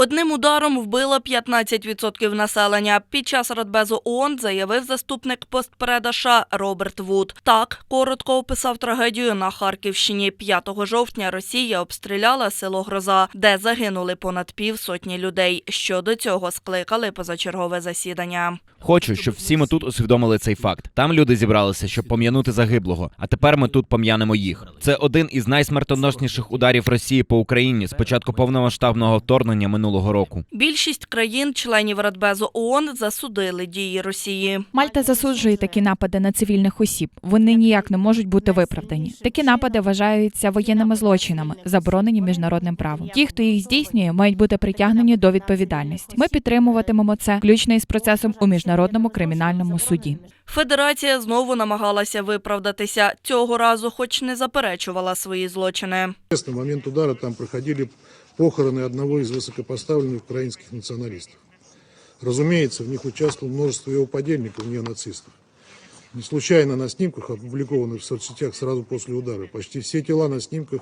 Одним ударом вбило 15% населення. Під час Радбезу ООН заявив заступник постпреда США Роберт Вуд. Так коротко описав трагедію на Харківщині. 5 жовтня Росія обстріляла село Гроза, де загинули понад півсотні людей. Щодо цього скликали позачергове засідання. Хочу, щоб всі ми тут усвідомили цей факт. Там люди зібралися, щоб пом'янути загиблого. А тепер ми тут пом'янемо їх. Це один із найсмертоносніших ударів Росії по Україні з початку повномасштабного вторгнення минулого року. Більшість країн-членів Радбезу ООН засудили дії Росії. Мальта засуджує такі напади на цивільних осіб. Вони ніяк не можуть бути виправдані. Такі напади вважаються воєнними злочинами, заборонені міжнародним правом. Ті, хто їх здійснює, мають бути притягнені до відповідальності. Ми підтримуватимемо це включно із процесом у міжнародному кримінальному суді. Федерація знову намагалася виправдатися. Цього разу, хоч не заперечувала свої злочини. Известно, в момент удара там проходили похороны одного из высокопоставленных украинских националистов. Разумеется, в них участвовало множество его подельников, неонацистов. Не случайно на снимках, опубликованных в соцсетях сразу после удара, почти все тела на снимках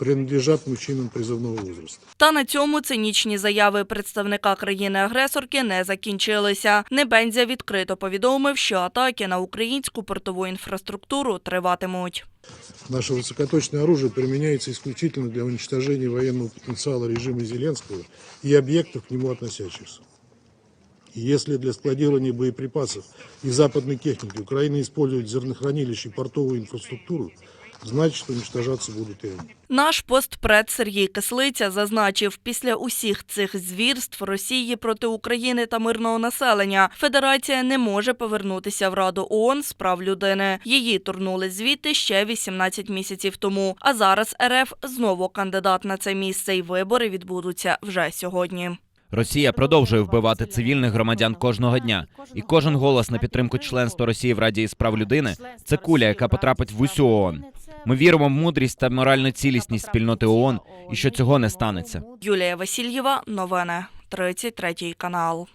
принадлежат мужчинам призывного возраста. Та на цьому цинічні заяви представника країни-агресорки не закінчилися. Небензя відкрито повідомив, що атаки на українську портову інфраструктуру триватимуть. Наше высокоточное оружие применяется исключительно для уничтожения военного потенциала режима Зеленского и объектов к нему относящихся. И если для складирования боеприпасов и западной техники Украина использует зернохранилища и портовую инфраструктуру, значит уничтожаться будут и они. Наш постпред Сергій Кислиця зазначив, після усіх цих звірств Росії проти України та мирного населення Федерація не може повернутися в Раду ООН з прав людини. Її турнули звідти ще 18 місяців тому. А зараз РФ знову кандидат на це місце, і вибори відбудуться вже сьогодні. Росія продовжує вбивати цивільних громадян кожного дня, і кожен голос на підтримку членства Росії в Раді із прав людини це куля, яка потрапить в усю ООН. Ми віримо в мудрість та моральну цілісність спільноти ООН і що цього не станеться. Юлія Васильєва, новини 33 канал.